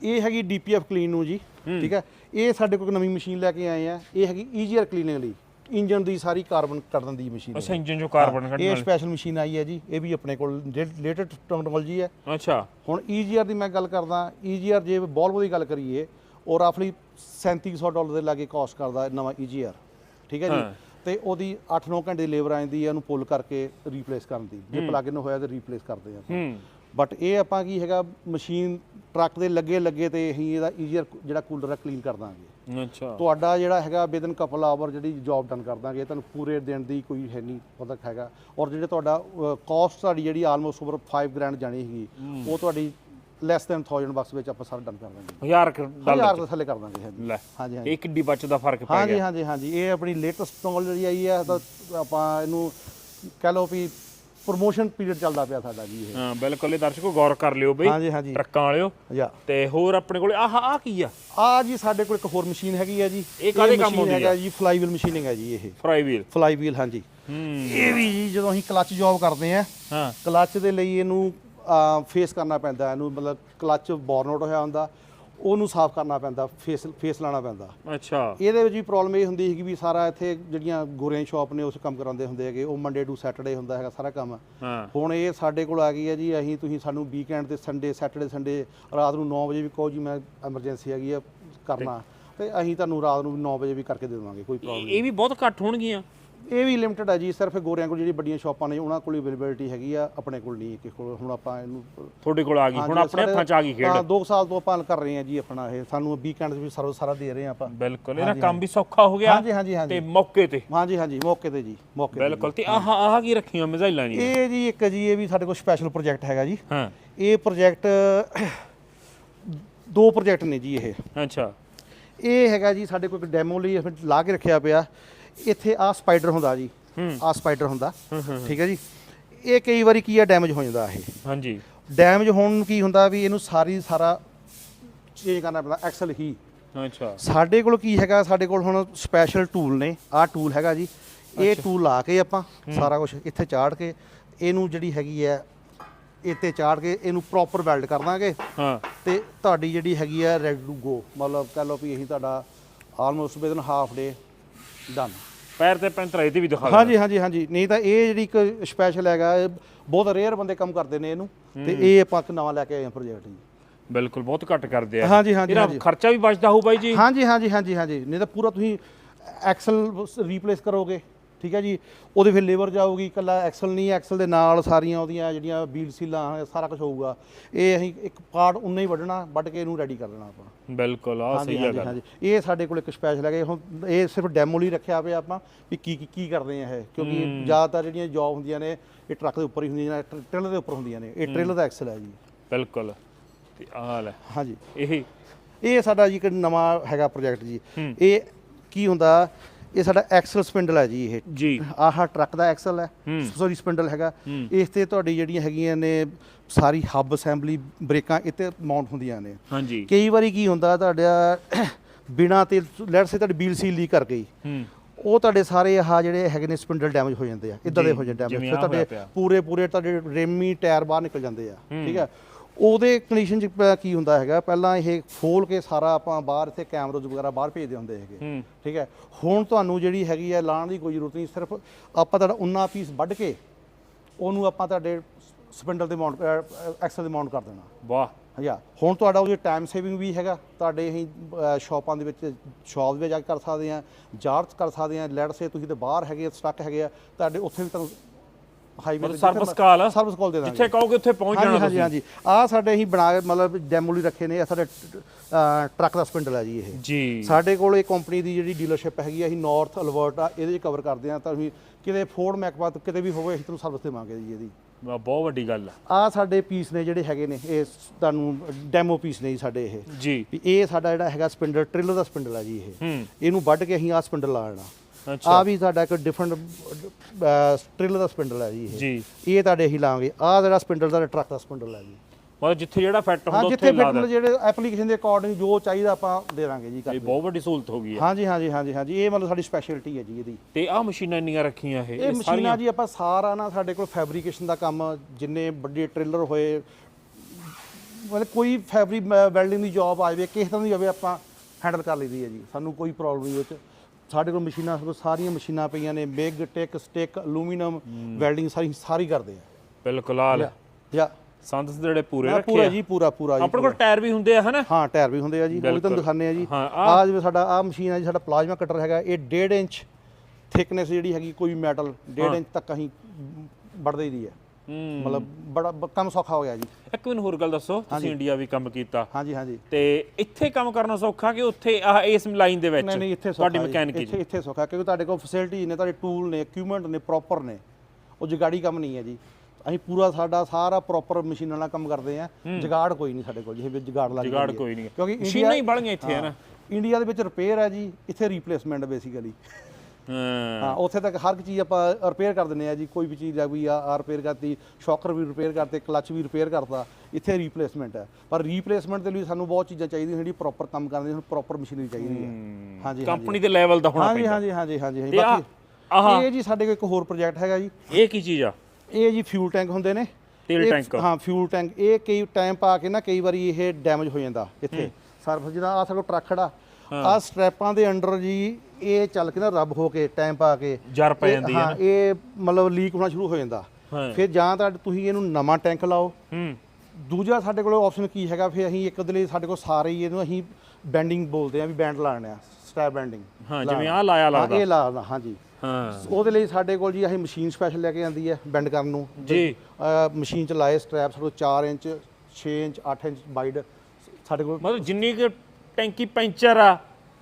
ਇਹ ਹੈਗੀ ਡੀਪੀਐਫ ਕਲੀਨ ਨੂੰ ਜੀ ਠੀਕ ਹੈ? ਇਹ ਸਾਡੇ ਕੋਲ ਨਵੀਂ ਮਸ਼ੀਨ ਲੈ ਕੇ ਆਏ ਆ। ਇਹ ਹੈਗੀ ਈਜ਼ੀਅਰ ਕਲੀਨਿੰਗ ਲਈ। ਇੰਜਨ ਦੀ ਸਾਰੀ ਕਾਰਬਨ ਕੱਢਣ ਦੀ ਮਸ਼ੀਨ ਅੱਛਾ ਇੰਜਨ ਜੋ ਕਾਰਬਨ ਇਹ ਕੱਢਣ ਸਪੈਸ਼ਲ ਮਸ਼ੀਨ ਆਈ ਹੈ ਜੀ। ਇਹ ਵੀ ਆਪਣੇ ਕੋਲ ਲੇਟੈਸਟ ਟੈਕਨੋਲੋਜੀ ਹੈ। ਅੱਛਾ। ਹੁਣ ਈਜੀਆਰ ਦੀ ਮੈਂ ਗੱਲ ਕਰਦਾ ਈਜੀਆਰ ਜੇ ਬੋਲਵੋ ਦੀ ਗੱਲ ਕਰੀਏ ਉਹ ਰਫਲੀ 3700 ਡਾਲਰ ਦੇ ਲਾਗੇ ਕਾਸਟ ਕਰਦਾ ਨਵਾਂ ਈਜੀਆਰ ਠੀਕ ਹੈ ਜੀ। ਤੇ ਉਹਦੀ 8-9 ਘੰਟੇ ਦੀ ਲੇਬਰ ਆ ਜਾਂਦੀ ਹੈ ਉਹਨੂੰ ਪੁੱਲ ਕਰਕੇ ਰੀਪਲੇਸ ਕਰਨ ਦੀ। ਜੇ ਪਲੱਗ-ਇਨ ਹੋਇਆ ਤੇ ਰੀਪਲੇਸ ਕਰਦੇ ਆ ਬਟ ਇਹ ਆਪਾਂ ਕੀ ਹੈਗਾ ਮਸ਼ੀਨ ਟਰੱਕ ਦੇ ਲੱਗੇ ਲੱਗੇ ਤੇ ਅਸੀਂ ਇਹਦਾ ਈਜ਼ੀਅਰ ਜਿਹੜਾ ਕੂਲਰ ਹੈ ਕਲੀਨ ਕਰ ਦਾਂਗੇ। ਅੱਛਾ। ਤੁਹਾਡਾ ਜਿਹੜਾ ਹੈਗਾ ਵਿਦਨ ਕਪਲ ਆਵਰ ਜਿਹੜੀ ਜੌਬ ਡਨ ਕਰ ਦਾਂਗੇ ਤੁਹਾਨੂੰ ਪੂਰੇ ਦਿਨ ਦੀ ਕੋਈ ਹੈ ਨਹੀਂ ਉਹਦਾ ਹੈਗਾ। ਔਰ ਜਿਹੜੇ ਤੁਹਾਡਾ ਕਾਸਟ ਤੁਹਾਡੀ ਜਿਹੜੀ ਆਲਮੋਸਟ ਓਵਰ 5 ਗ੍ਰੈਂਡ ਜਾਣੀ ਹੈਗੀ ਉਹ ਤੁਹਾਡੀ ਲੈਸ ਦੈਨ 1000 ਬਕਸ ਵਿੱਚ ਆਪਾਂ ਸਾਰਾ ਡਨ ਕਰ ਦਾਂਗੇ ਹਜ਼ਾਰ ਕੁ ਹਜ਼ਾਰ ਡਾਲਰ ਦੇ ਥੱਲੇ ਕਰ ਦਾਂਗੇ ਹਾਂਜੀ ਲੈ ਹਾਂਜੀ ਹਾਂਜੀ। ਇਹ ਕਿੱਡੀ ਬਚਤ ਦਾ ਫ਼ਰਕ ਪੈ ਹਾਂਜੀ ਗਿਆ। ਹਾਂਜੀ ਹਾਂਜੀ। ਇਹ ਆਪਣੀ ਲੇਟੈਸਟ ਟੈਕਨੋਲੋਜੀ ਆਈ ਹੈ ਤਾਂ ਆਪਾਂ ਇਹਨੂੰ ਕਹਿ ਲਓ ਵੀ ਪ੍ਰੋਮੋਸ਼ਨ ਪੀਰੀਅਡ ਚੱਲਦਾ ਪਿਆ ਸਾਡਾ ਜੀ ਇਹ। ਹਾਂ ਬਿਲਕੁਲ ਇਹ ਦਰਸ਼ਕੋ ਗੌਰ ਕਰ ਲਿਓ ਬਈ। ਹਾਂਜੀ ਹਾਂਜੀ। ਟਰੱਕਾਂ ਵਾਲਿਓ। ਯਾ। ਤੇ ਹੋਰ ਆਪਣੇ ਕੋਲੇ ਆਹ ਆਹ ਕੀ ਆ? ਆ ਜੀ ਸਾਡੇ ਕੋਲ ਇੱਕ ਹੋਰ ਮਸ਼ੀਨ ਹੈਗੀ ਹੈ ਜੀ। ਇਹ ਕਾਹਦੇ ਕੰਮ ਆਉਂਦੀ ਹੈਗਾ ਆ? ਜੀ ਫਲਾਈਵੀਲ ਮਸ਼ੀਨਿੰਗ ਹੈ ਜੀ ਇਹ। ਫਰਾਈ ਵੀਲ ਫਲਾਈਵੀਲ ਹਾਂਜੀ। ਹੂੰ। ਇਹ ਵੀ ਜੀ ਜਦੋਂ ਅਸੀਂ ਕਲੱਚ ਜੌਬ ਕਰਦੇ ਆ ਹਾਂ। ਕਲੱਚ ਦੇ ਲਈ ਇਹਨੂੰ ਫੇਸ ਕਰਨਾ ਪੈਂਦਾ ਇਹਨੂੰ ਮਤਲਬ ਕਲੱਚ ਬੌਰਨ ਆਊਟ ਹੋਇਆ ਹੁੰਦਾ ਉਹਨੂੰ ਸਾਫ਼ ਕਰਨਾ ਪੈਂਦਾ ਫੇਸ ਫੇਸ ਲਾਣਾ ਪੈਂਦਾ। ਅੱਛਾ। ਇਹਦੇ ਵਿੱਚ ਵੀ ਪ੍ਰੋਬਲਮ ਇਹ ਹੁੰਦੀ ਹੈਗੀ ਵੀ ਸਾਰਾ ਇੱਥੇ ਜਿਹੜੀਆਂ ਗੋਰਿਆਂ ਸ਼ਾਪ ਨੇ ਉਸ ਕੰਮ ਕਰਾਉਂਦੇ ਹੁੰਦੇ ਹੈਗੇ ਉਹ ਮੰਡੇ ਟੂ ਸੈਟਰਡੇ ਹੁੰਦਾ ਹੈਗਾ ਸਾਰਾ ਕੰਮ। ਹਾਂ। ਹੁਣ ਇਹ ਸਾਡੇ ਕੋਲ ਆ ਗਈ ਹੈ ਜੀ ਅਸੀਂ ਤੁਸੀਂ ਸਾਨੂੰ ਵੀਕਐਂਡ ਤੇ ਸੰਡੇ ਸੈਟਰਡੇ ਸੰਡੇ ਰਾਤ ਨੂੰ 9 ਵਜੇ ਵੀ ਕਹੋ ਜੀ ਮੈਂ ਐਮਰਜੈਂਸੀ ਹੈਗੀ ਆ ਕਰਨਾ। ਤੇ ਅਸੀਂ ਤੁਹਾਨੂੰ ਰਾਤ ਨੂੰ 9 ਵਜੇ ਵੀ ਕਰਕੇ ਦੇ ਦੇਵਾਂਗੇ ਕੋਈ ਪ੍ਰੋਬਲਮ ਇਹ ਵੀ ਬਹੁਤ ਘੱਟ ਹੋਣਗੀਆਂ। ਇਹ ਵੀ ਲਿਮਟਿਡ ਹੈ ਜੀ ਸਿਰਫ ਗੋਰਿਆਂ ਕੋਲ ਜਿਹੜੀ ਵੱਡੀਆਂ ਸ਼ਾਪਾਂ ਨੇ ਉਹਨਾਂ ਕੋਲ ਹੀ ਅਵੇਲੇਬਿਲਟੀ ਹੈਗੀ ਆ ਆਪਣੇ ਕੋਲ ਨਹੀਂ ਕਿਸੇ ਕੋਲ ਹੁਣ ਆਪਾਂ ਇਹਨੂੰ ਤੁਹਾਡੇ ਕੋਲ ਆ ਗਈ ਹੁਣ ਆਪਣੇ ਹੱਥਾਂ 'ਚ ਆ ਗਈ ਹਾਂ ਖੇਡ 2 ਸਾਲ ਤੋਂ ਆਪਾਂ ਕਰ ਰਹੇ ਹਾਂ ਜੀ ਆਪਣਾ ਇਹ ਸਾਨੂੰ ਵੀਕਐਂਡ ਵੀ ਸਰਵਿਸ ਸਾਰਾ ਦੇ ਰਹੇ ਹਾਂ ਆਪਾਂ। ਬਿਲਕੁਲ ਇਹਦਾ ਕੰਮ ਵੀ ਸੌਖਾ ਹੋ ਗਿਆ ਹਾਂਜੀ ਹਾਂਜੀ ਤੇ ਹਾਂਜੀ ਮੌਕੇ ਤੇ। ਹਾਂਜੀ ਹਾਂਜੀ ਮੌਕੇ ਤੇ ਜੀ ਮੌਕੇ ਤੇ ਬਿਲਕੁਲ ਤੇ ਆਹ ਆਹ ਕੀ ਰੱਖੀਆਂ ਮਿਜ਼ਾਈਲਾਂ ਜੀ? ਇਹ ਜੀ ਇੱਕ ਜੀ ਇਹ ਵੀ ਸਾਡੇ ਕੋਲ ਸਪੈਸ਼ਲ ਪ੍ਰੋਜੈਕਟ ਹੈਗਾ ਜੀ। ਹਾਂ। ਇਹ ਪ੍ਰੋਜੈਕਟ ਦੋ ਪ੍ਰੋਜੈਕਟ ਨੇ ਜੀ ਇਹ। ਅੱਛਾ। ਇਹ ਹੈਗਾ ਜੀ ਸਾਡੇ ਕੋਲ ਇੱਕ ਡੈਮੋ ਲਈ ਲਾ ਕੇ ਰੱਖਿਆ ਪਿਆ। ਇੱਥੇ ਆ ਸਪਾਈਡਰ ਹੁੰਦਾ ਜੀ। ਹੂੰ। ਆ ਸਪਾਈਡਰ ਹੁੰਦਾ। ਠੀਕ ਹੈ ਜੀ। ਇਹ ਕਈ ਵਾਰੀ ਕੀ ਆ ਡੈਮੇਜ ਹੋ ਜਾਂਦਾ ਇਹ। ਹਾਂਜੀ। ਡੈਮੇਜ ਹੋਣ ਨੂੰ ਕੀ ਹੁੰਦਾ ਵੀ ਇਹਨੂੰ ਸਾਰੀ ਸਾਰਾ ਚੇਂਜ ਕਰਨਾ ਪੈਂਦਾ ਐਕਸਲ ਹੀ। ਅੱਛਾ। ਸਾਡੇ ਕੋਲ ਕੀ ਹੈਗਾ ਸਾਡੇ ਕੋਲ ਹੁਣ ਸਪੈਸ਼ਲ ਟੂਲ ਨੇ। ਆਹ ਟੂਲ ਹੈਗਾ ਜੀ। ਇਹ ਟੂਲ ਲਾ ਕੇ ਆਪਾਂ ਸਾਰਾ ਕੁਝ ਇੱਥੇ ਚਾੜ ਕੇ ਇਹਨੂੰ ਜਿਹੜੀ ਹੈਗੀ ਹੈ ਇੱਥੇ ਚਾੜ ਕੇ ਇਹਨੂੰ ਪ੍ਰੋਪਰ ਵੈਲਡ ਕਰ ਦਾਂਗੇ। ਹਾਂ। ਤੇ ਤੁਹਾਡੀ ਜਿਹੜੀ ਹੈਗੀ ਹੈ ਰੈਡੀ ਟੂ ਗੋ ਮਤਲਬ ਕਹ ਲਓ ਵੀ ਅਸੀਂ ਤੁਹਾਡਾ almost within half day done ਪੈਰ ਤੇ ਪੈਂਤਰਾ ਇਹ ਤੇ ਵੀ ਦਿਖਾ। ਹਾਂਜੀ ਹਾਂਜੀ ਹਾਂਜੀ। ਨਹੀਂ ਤਾਂ ਇਹ ਜਿਹੜੀ ਇੱਕ ਸਪੈਸ਼ਲ ਹੈਗਾ ਇਹ ਬਹੁਤ ਰੇਅਰ ਬੰਦੇ ਕੰਮ ਕਰਦੇ ਨੇ ਇਹਨੂੰ। ਤੇ ਇਹ ਆਪਾਂ ਇੱਕ ਨਵਾਂ ਲੈ ਕੇ ਆਏ ਹਾਂ ਪ੍ਰੋਜੈਕਟ ਜੀ। ਬਿਲਕੁਲ ਬਹੁਤ ਘੱਟ ਕਰਦੇ ਆ ਹਾਂਜੀ, ਹਾਂਜੀ, ਇਹਦਾ ਹਾਂਜੀ। ਖਰਚਾ ਵੀ ਬਚਦਾ ਹੋਊ ਬਾਈ ਜੀ। ਹਾਂਜੀ ਹਾਂਜੀ ਹਾਂਜੀ ਹਾਂਜੀ। ਨਹੀਂ ਤਾਂ ਪੂਰਾ ਤੁਸੀਂ ਐਕਸਲ ਰੀਪਲੇਸ ਕਰੋਗੇ। ਠੀਕ ਹੈ ਜੀ? ਉਹਦੇ ਫਿਰ ਲੇਬਰ ਜਾਊਗੀ ਇਕੱਲਾ ਐਕਸਲ ਨਹੀਂ ਐਕਸਲ ਦੇ ਨਾਲ ਸਾਰੀਆਂ ਉਹਦੀਆਂ ਜਿਹੜੀਆਂ ਬੀਲ ਸੀਲਾਂ ਸਾਰਾ ਕੁਝ ਹੋਊਗਾ। ਇਹ ਅਸੀਂ ਇੱਕ ਪਾਰਟ ਉਨਾ ਹੀ ਵੱਢਣਾ ਵੱਢ ਕੇ ਇਹਨੂੰ ਰੈਡੀ ਕਰ ਲੈਣਾ ਆਪਾਂ। ਬਿਲਕੁਲ ਆ ਸਹੀ ਹਾਂਜੀ ਗੱਲ ਇਹ ਸਾਡੇ ਕੋਲ ਇੱਕ ਸਪੈਸ਼ਲ ਹੈਗਾ ਇਹ ਹੁਣ ਇਹ ਸਿਰਫ ਡੈਮੋ ਲਈ ਰੱਖਿਆ ਪਿਆ ਆਪਾਂ ਵੀ ਕੀ ਕੀ ਕੀ ਕਰਦੇ ਆ ਇਹ। ਕਿਉਂਕਿ ਜ਼ਿਆਦਾਤਰ ਜਿਹੜੀਆਂ ਜੌਬ ਹੁੰਦੀਆਂ ਨੇ ਇਹ ਟਰੱਕ ਦੇ ਉੱਪਰ ਹੀ ਹੁੰਦੀਆਂ ਨੇ ਟ੍ਰੇਲਰ ਦੇ ਉੱਪਰ ਹੁੰਦੀਆਂ ਨੇ। ਇਹ ਟ੍ਰੇਲਰ ਦਾ ਐਕਸਲ ਹੈ ਜੀ। ਬਿਲਕੁਲ। ਤੇ ਆਹ ਲੈ। ਹਾਂਜੀ। ਇਹ। ਇਹ ਸਾਡਾ ਜੀ ਇੱਕ ਨਵਾਂ ਹੈਗਾ ਪ੍ਰੋਜੈਕਟ ਜੀ। ਹੂੰ। ਇਹ ਕੀ ਹੁੰਦਾ ਇਹ ਸਾਡਾ ਐਕਸਲ ਸਪਿੰਡਲ ਹੈ ਜੀ ਇਹ। ਜੀ। ਆਹ ਟਰੱਕ ਦਾ ਐਕਸਲ ਹੈ। ਸੌਰੀ ਸਪਿੰਡਲ ਹੈਗਾ। ਇਸ ਤੇ ਤੁਹਾਡੀ ਜਿਹੜੀਆਂ ਹੈਗੀਆਂ ਨੇ ਸਾਰੀ ਹੱਬ ਅਸੈਂਬਲੀ ਬ੍ਰੇਕਾਂ ਇੱਥੇ ਮਾਊਂਟ ਹੁੰਦੀਆਂ ਨੇ। ਹਾਂਜੀ। ਕਈ ਵਾਰੀ ਕੀ ਹੁੰਦਾ ਤੁਹਾਡਾ ਬਿਨਾ ਤੇ ਲੈਟ ਸੇ ਤੁਹਾਡੀ ਵੀਲ ਸੀ ਲੀਕ ਕਰ ਗਈ। ਉਹ ਤੁਹਾਡੇ ਸਾਰੇ ਆਹ ਜਿਹੜੇ ਹੈਗੇ ਨੇ ਸਪਿੰਡਲ ਡੈਮੇਜ ਹੋ ਜਾਂਦੇ ਆ। ਇਦਾਂ ਦੇ ਹੋ ਜਾਂਦੇ ਡੈਮੇਜ ਫਿਰ ਤੁਹਾਡੇ। ਪੂਰੇ ਪੂਰੇ ਤੁਹਾਡੇ ਰੇਮੀ ਟਾਇਰ ਬਾਹਰ ਨਿਕਲ ਜਾਂਦੇ ਆ। ਠੀਕ ਹੈ ਉਹਦੇ ਕੰਡੀਸ਼ਨ ਚ ਕੀ ਹੁੰਦਾ ਹੈਗਾ ਪਹਿਲਾਂ ਇਹ ਫੋਲ ਕੇ ਸਾਰਾ ਆਪਾਂ ਬਾਹਰ ਇੱਥੇ ਕੈਮਰਾਜ਼ ਵਗੈਰਾ ਬਾਹਰ ਭੇਜਦੇ ਹੁੰਦੇ ਹੈਗੇ। ਠੀਕ ਹੈ? ਹੁਣ ਤੁਹਾਨੂੰ ਜਿਹੜੀ ਹੈਗੀ ਹੈ ਲਾਣ ਦੀ ਕੋਈ ਜ਼ਰੂਰਤ ਨਹੀਂ ਸਿਰਫ ਆਪਾਂ ਤੁਹਾਡਾ ਉਨਾ ਪੀਸ ਵੱਢ ਕੇ ਉਹਨੂੰ ਆਪਾਂ ਤੁਹਾਡੇ ਸਪਿੰਡਲ ਤੇ ਮਾਊਂਟ ਐਕਸਲ ਤੇ ਮਾਊਂਟ ਕਰ ਦੇਣਾ। ਵਾਹ। ਯਾ ਹੁਣ ਤੁਹਾਡਾ ਉਹ ਟਾਈਮ ਸੇਵਿੰਗ ਵੀ ਹੈਗਾ। ਤੁਹਾਡੇ ਅਸੀਂ ਸ਼ਾਪਾਂ ਦੇ ਵਿੱਚ ਸ਼ਾਪ ਦੇ ਵਿੱਚ ਜਾ ਕੇ ਕਰ ਸਕਦੇ ਆ ਜਾਰ 'ਚ ਕਰ ਸਕਦੇ ਆ ਲੈਟ ਸੇ ਤੁਸੀਂ ਤੇ ਬਾਹਰ ਹੈਗੇ ਸਟਕ ਹੈਗੇ ਆ ਤੁਹਾਡੇ ਉੱਥੇ ਵੀ ਤੁਹਾਨੂੰ ਹਾਈਵੇ ਮਤਲਬ service call ਆ? ਸਰਵਿਸ ਕਾਲ ਦੇ ਦਾਂਗੇ ਜਿੱਥੇ ਕਹੋਗੇ ਉੱਥੇ ਪਹੁੰਚ ਜਾਣਾ ਹਾਂਜੀ ਹਾਂਜੀ ਤੁਸੀਂ। ਹਾਂਜੀ ਆ ਸਾਡੇ ਅਸੀਂ ਬਣਾ ਕੇ ਮਤਲਬ ਡੈਮੋ ਲਈ ਰੱਖੇ ਨੇ ਸਾਡੇ ਟਰੱਕ ਦਾ ਸਪਿੰਡਲ ਹੈ ਜੀ ਇਹ। ਜੀ। ਸਾਡੇ ਕੋਲ ਇਹ ਕੰਪਨੀ ਦੀ ਜਿਹੜੀ ਡੀਲਰਸ਼ਿਪ ਹੈਗੀ ਆ ਅਸੀਂ ਨਾਰਥ ਅਲਬਰਟਾ ਇਹਦੇ 'ਚ ਕਵਰ ਕਰਦੇ ਆ ਤਾਂ ਅਸੀਂ ਕਿਤੇ ਫੋਰਡ ਮੈਕਬਾਤ ਕਿਤੇ ਵੀ ਹੋਵੇ ਅਸੀਂ ਤੁਹਾਨੂੰ ਸਰਵਿਸ ਦੇਵਾਂਗੇ ਜੀ ਇਹਦੀ। ਵਾਹ, ਬਹੁਤ ਵੱਡੀ ਗੱਲ ਆ। ਆ ਸਾਡੇ ਪੀਸ ਨੇ ਜਿਹੜੇ ਹੈਗੇ ਨੇ ਇਹ ਤੁਹਾਨੂੰ ਡੈਮੋ ਪੀਸ ਨੇ ਜੀ ਸਾਡੇ ਇਹ। ਜੀ। ਵੀ ਇਹ ਸਾਡਾ ਜਿਹੜਾ ਹੈਗਾ ਸਪਿੰਡਲ ਟ੍ਰਿਲਰ ਦਾ ਸਪਿੰਡਲ ਆ ਜੀ ਇਹ। ਹੂੰ। ਇਹਨੂੰ ਵੱਢ ਕੇ ਅਸੀਂ ਆ ਸਪਿੰਡਲ ਲਾ ਲੈਣਾ। ਆ ਵੀ ਸਾਡਾ ਇੱਕ ਡਿਫਰੈਂਟ ਟ੍ਰਿਲਰ ਦਾ ਸਪਿੰਡਲ ਹੈ ਜੀ ਇਹ। ਜੀ। ਇਹ ਤੁਹਾਡੇ ਅਸੀਂ ਲਾਵਾਂਗੇ ਆ ਜਿਹੜਾ ਸਪਿੰਡਲ ਦਾ ਟਰੱਕ ਦਾ ਸਪਿੰਡਲ ਹੈ ਜੀ। ਮਤਲਬ ਜਿੱਥੇ ਜਿਹੜਾ ਫਿੱਟ ਹਾਂ ਹੁੰਦਾ ਉੱਥੇ ਲਾ ਫਿੱਟ ਦੇ ਜਿਹੜੇ ਐਪਲੀਕੇਸ਼ਨ ਦੇ ਅਕੋਰਡਿੰਗ ਜੋ ਚਾਹੀਦਾ ਆਪਾਂ ਦੇ ਦਾਂਗੇ ਜੀ ਇਹ ਬਹੁਤ ਵੱਡੀ ਸਹੂਲਤ ਹੋ ਗਈ ਆ ਹਾਂਜੀ ਹਾਂਜੀ ਹਾਂਜੀ ਹਾਂਜੀ। ਇਹ ਮਤਲਬ ਸਾਡੀ ਸਪੈਸ਼ਲਿਟੀ ਹੈ ਜੀ ਇਹਦੀ। ਤੇ ਆਹ ਮਸ਼ੀਨਾਂ ਇੰਨੀਆਂ ਰੱਖੀਆਂ ਇਹ ਇਹ ਮਸ਼ੀਨਾਂ ਜੀ ਆਪਾਂ ਸਾਰਾ ਨਾ ਸਾਡੇ ਕੋਲ ਫੈਬਰੀਕੇਸ਼ਨ ਦਾ ਕੰਮ ਜਿੰਨੇ ਵੱਡੇ ਟ੍ਰੇਲਰ ਹੋਏ ਮਤਲਬ ਕੋਈ ਫੈਬਰਿਕ ਵੈਲਡਿੰਗ ਦੀ ਜੌਬ ਆ ਜਾਵੇ ਕਿਸੇ ਤਰ੍ਹਾਂ ਦੀ ਹੋਵੇ ਆਪਾਂ ਹੈਂਡਲ ਕਰ ਲਈਦੀ ਹੈ ਜੀ। ਸਾਨੂੰ ਕੋਈ ਪ੍ਰੋਬਲਮ ਨਹੀਂ ਉਹ 'ਚ ਸਾਡੇ ਕੋਲ ਮਸ਼ੀਨਾਂ ਸਾਡੇ ਕੋਲ ਸਾਰੀਆਂ ਮਸ਼ੀਨਾਂ ਪਈਆਂ ਨੇ big TIG stick aluminium welding ਸਾਰੀ ਸਾਰੀ ਕਰਦੇ ਆ। ਬਿਲਕੁਲ ਆ ਲੈ ਜਾਂ ਸੰਦ ਜਿਹੜੇ ਪੂਰੇ ਰੱਖੇ ਪੂਰਾ ਆ? ਜੀ ਪੂਰਾ ਪੂਰਾ ਜੀ ਆਪਣੇ ਕੋਲ ਟਾਇਰ ਵੀ ਹੁੰਦੇ ਆ ਹਨਾ? ਹਾਂ ਟਾਇਰ ਵੀ ਹੁੰਦੇ ਆ ਜੀ ਉਹ। ਤੁਹਾਨੂੰ ਦਿਖਾਉਂਦੇ ਆ ਜੀ। ਆਹ। ਜਿਵੇਂ ਸਾਡਾ ਆਹ ਮਸ਼ੀਨ ਹੈ ਜੀ ਸਾਡਾ ਪਲਾਜ਼ਮਾ ਕਟਰ ਹੈਗਾ ਇਹ 1.5 ਇੰਚ ਥਿਕਨੈਸ ਜਿਹੜੀ ਹੈਗੀ ਕੋਈ ਮੈਟਲ 1.5 ਇੰਚ ਤੱਕ ਅਸੀਂ ਵੱਢਦੇ ਦੀ ਹੂੰ ਮਤਲਬ ਬੜਾ ਬ- ਕੰਮ ਸੌਖਾ ਹੋ ਗਿਆ ਜੀ। ਇੱਕ ਮੈਨੂੰ ਹੋਰ ਗੱਲ ਦੱਸੋ ਤੁਸੀਂ ਇੰਡੀਆ ਵੀ ਕੰਮ ਕੀਤਾ। ਹਾਂਜੀ ਹਾਂਜੀ। ਤੇ ਇੱਥੇ ਕੰਮ ਕਰਨਾ ਸੌਖਾ ਕਿ ਉੱਥੇ ਆਹ ਇਸ ਲਾਈਨ ਦੇ ਵਿੱਚ? ਨਹੀਂ ਨਹੀਂ ਇੱਥੇ ਸੌਖਾ ਤੁਹਾਡੀ ਜੀ। ਮਕੈਨਿਕੀ ਇੱਥੇ ਇੱਥੇ ਸੌਖਾ ਕਿਉਂਕਿ ਤੁਹਾਡੇ ਕੋਲ ਫੈਸਿਲਿਟੀ ਨੇ ਤੁਹਾਡੇ ਟੂਲ ਨੇ ਇਕਵਿਪਮੈਂਟ ਨੇ ਪ੍ਰੋਪਰ ਨੇ। ਉਹ ਜਗਾੜੀ ਕੰਮ ਨਹੀਂ ਹੈ ਜੀ। ਅਸੀਂ ਪੂਰਾ ਸਾਡਾ ਸਾਰਾ ਪ੍ਰੋਪਰ ਮਸ਼ੀਨਾਂ ਨਾਲ ਕੰਮ ਕਰਦੇ ਆ ਜਗਾੜ ਕੋਈ ਨਹੀਂ ਸਾਡੇ ਕੋਲ ਜਿਹੇ ਵਿੱਚ ਜਗਾੜ ਲੱਗ ਜੁਗਾੜ ਜਾਂਦੀ ਹੈ। ਕੋਈ ਨਹੀਂ ਹੈ। ਕਿਉਂਕਿ ਮਸ਼ੀਨਾਂ ਹੀ ਇੰਡੀਆ ਬੜੀਆਂ ਇੱਥੇ ਹੈ ਨਾ? ਇੰਡੀਆ ਦੇ ਵਿੱਚ ਰਿਪੇਅਰ ਹੈ ਜੀ ਇੱਥੇ ਰੀਪਲੇਸਮੈਂਟ ਬੇਸਿਕਲੀ ਹਾਂ। ਉੱਥੇ ਤੱਕ ਹਰ ਇੱਕ ਚੀਜ਼ ਆਪਾਂ ਰਿਪੇਅਰ ਕਰ ਦਿੰਦੇ ਆ ਜੀ ਕੋਈ ਵੀ ਚੀਜ਼ ਆ ਵੀ ਆ ਰਿਪੇਅਰ ਕਰਤੀ ਸ਼ੌਕਰ ਵੀ ਰਿਪੇਅਰ ਕਰਤੇ ਕਲਚ ਵੀ ਰਿਪੇਅਰ ਕਰਤਾ ਇੱਥੇ ਰੀਪਲੇਸਮੈਂਟ ਹੈ। ਪਰ ਰੀਪਲੇਸਮੈਂਟ ਦੇ ਲਈ ਸਾਨੂੰ ਬਹੁਤ ਚੀਜ਼ਾਂ ਚਾਹੀਦੀਆਂ ਜਿਹੜੀ ਪ੍ਰੋਪਰ ਕੰਮ ਕਰਨ ਦੀ ਸਾਨੂੰ ਪ੍ਰੋਪਰ ਮਸ਼ੀਨਰੀ ਚਾਹੀਦੀ ਹੈ। ਹਾਂਜੀ ਕੰਪਨੀ ਦੇ ਲੈਵਲ ਦਾ ਹੋਣਾ ਪੈਂਦਾ। ਹਾਂਜੀ ਹਾਂਜੀ ਹਾਂਜੀ ਹਾਂਜੀ। ਆਹ ਇਹ ਜੀ ਸਾਡੇ ਕੋਲ ਇੱਕ ਹੋਰ ਪ੍ਰੋਜੈਕਟ ਹੈਗਾ ਜੀ। ਇਹ ਕੀ ਚੀਜ਼ ਆ? ਇਹ ਜੀ ਫਿਊਲ ਟੈਂਕ ਹੁੰਦੇ ਨੇ। ਤੇਲ ਟੈਂਕ। ਹਾਂ ਫਿਊਲ ਟੈਂਕ ਇਹ ਕਈ ਟਾਈਮ ਪਾ ਕੇ ਨਾ ਕਈ ਵਾਰੀ ਇਹ ਡੈਮੇਜ ਹੋ ਜਾਂਦਾ ਇੱਥੇ। ਸਰਫ ਜਿਹਦਾ ਆ ਸਾਡੇ ਕੋਲ ਟਰੱਕ ਖੜਾ। ਆ ਸਟ੍ਰੈਪਾਂ ਦੇ ਅੰਡਰ ਜੀ ਇਹ ਚੱਲ ਕੇ ਨਾ ਰੱਬ ਹੋ ਕੇ ਟਾਈਮ ਪਾ ਕੇ ਜਰ ਪੈ ਜਾਂਦੀ ਹੈ ਹਾਂ ਇਹ ਮਤਲਬ ਲੀਕ ਹੋਣਾ ਸ਼ੁਰੂ ਹੋ ਜਾਂਦਾ। ਫਿਰ ਜਾਂ ਤਾਂ ਤੁਸੀਂ ਇਹਨੂੰ ਨਵਾਂ ਟੈਂਕ ਲਾਓ। ਹੂੰ। ਦੂਜਾ ਸਾਡੇ ਕੋਲ ਆਪਸ਼ਨ ਕੀ ਹੈਗਾ ਫਿਰ ਅਸੀਂ ਇੱਕ ਦੇ ਲਈ ਸਾਡੇ ਕੋਲ ਸਾਰੇ ਹੀ ਇਹਨੂੰ ਅਸੀਂ ਬੈਂਡਿੰਗ ਬੋਲਦੇ ਆ ਵੀ ਬੈਂਡ ਲਾਣੇ ਆ ਸਟੈਪ ਬੈਂਡਿੰਗ ਹਾਂ ਜਿਵੇਂ ਆਹ ਲਾਇਆ ਲੱਗਦਾ। ਇਹ ਲਾਣਾ ਹਾਂਜੀ। ਹਾਂ। ਉਹਦੇ ਲਈ ਸਾਡੇ ਕੋਲ ਜੀ ਅਸੀਂ ਮਸ਼ੀਨ ਸਪੈਸ਼ਲ ਲੈ ਕੇ ਆਂਦੀ ਹੈ ਬੈਂਡ ਕਰਨ ਨੂੰ। ਜੀ। ਮਸ਼ੀਨ ਚ ਲਾਏ ਸਟ੍ਰੈਪ ਸਾਡੇ ਕੋਲ 4 ਇੰਚ 6 ਇੰਚ 8 ਇੰਚ ਵਾਈਡ ਸਾਡੇ ਕੋਲ ਮਤਲਬ ਜਿੰਨੀ ਕਿ ਟੈਂਕੀ ਪੈਂਚਰ ਆ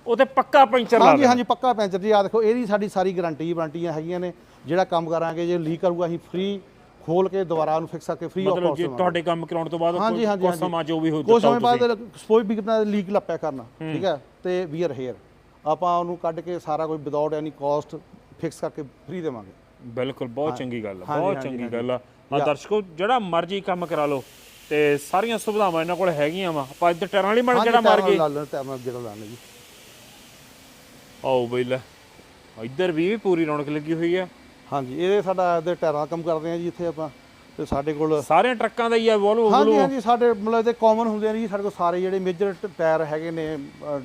ਉਹ ਤੇ ਪੱਕਾ ਪੈਂਚਰ ਲਾ ਹਾਂਜੀ। ਹਾਂਜੀ ਪੱਕਾ ਪੈਂਚਰ ਜੀ। ਆ ਦੇਖੋ ਇਹਦੀ ਸਾਡੀ ਸਾਰੀ ਗਾਰੰਟੀ ਵਾਰੰਟੀਆਂ ਹੈਗੀਆਂ ਨੇ। ਜਿਹੜਾ ਕੰਮ ਕਰਾਂਗੇ ਜੇ ਲੀਕ ਕਰੂਗਾ ਅਸੀਂ ਫ੍ਰੀ ਖੋਲ ਕੇ ਦੁਬਾਰਾ ਉਹਨੂੰ ਫਿਕਸ ਕਰਕੇ ਫ੍ਰੀ ਆਫ ਮਤਲਬ ਜੇ ਤੁਹਾਡੇ ਕੰਮ ਕਰਾਉਣ ਤੋਂ ਬਾਅਦ ਹਾਂਜੀ ਹਾਂਜੀ ਕੁਝ ਸਮਾਂ ਜੋ ਵੀ ਹੋ ਕੁਝ ਦਿੱਤਾ ਸਮੇਂ ਬਾਅਦ ਸਪੋਜ਼ ਵੀ ਕਿਤਨਾ ਲੀਕ ਲੱਪਿਆ ਕਰਨਾ ਠੀਕ ਹੈ? ਤੇ ਵੀ ਆਰ ਹੇਅਰ ਆਪਾਂ ਉਹਨੂੰ ਕੱਢ ਕੇ ਸਾਰਾ ਕੁਝ ਵਿਦਆਊਟ ਐਨੀ ਕਾਸਟ ਫਿਕਸ ਕਰਕੇ ਫ੍ਰੀ ਦੇਵਾਂਗੇ। ਬਿਲਕੁਲ ਬਹੁਤ ਚੰਗੀ ਗੱਲ ਹਾਂਜੀ, ਬਹੁਤ ਚੰਗੀ। ਗੱਲ ਆ। ਆ ਦਰਸ਼ਕੋ ਜਿਹੜਾ ਮਰਜ਼ੀ ਕੰਮ ਕਰਾ ਲਓ। ਤੇ ਸਾਰੀਆਂ ਸੁਵਿਧਾਵਾਂ ਇਹਨਾਂ ਕੋਲ ਹੈਗੀਆਂ ਵਾ। ਆਪਾਂ ਇੱਧਰ ਟਰਾਂ ਵਾਲੀ ਬਣ ਜਿਹੜਾ ਮਾਰ ਗਏ। ਲਾ ਲੈਣ ਟਾਈਮ ਜਿਹੜਾ ਲਾ ਲੈਣ ਜੀ। ਆਓ ਬਈ ਲੈ। ਇੱਧਰ ਵੀ ਪੂਰੀ ਰੌਣਕ ਲੱਗੀ ਹੋਈ ਆ। ਹਾਂਜੀ ਇਹ ਸਾਡਾ ਇਹਦੇ ਟਾਇਰਾਂ ਕੰਮ ਕਰਦੇ ਆ ਜੀ ਇੱਥੇ ਆਪਾਂ। ਤੇ ਸਾਡੇ ਕੋਲ ਸਾਰਿਆਂ ਟਰੱਕਾਂ ਦਾ ਹੀ ਆ ਵੋਲਵੋ ਹਾਂਜੀ ਹਾਂਜੀ ਸਾਡੇ ਮਤਲਬ ਇਹਦੇ ਕਾਮਨ ਹੁੰਦੇ ਨੇ ਜੀ ਸਾਡੇ ਕੋਲ ਸਾਰੇ ਜਿਹੜੇ ਮੇਜਰ ਟਾਇਰ ਹੈਗੇ ਨੇ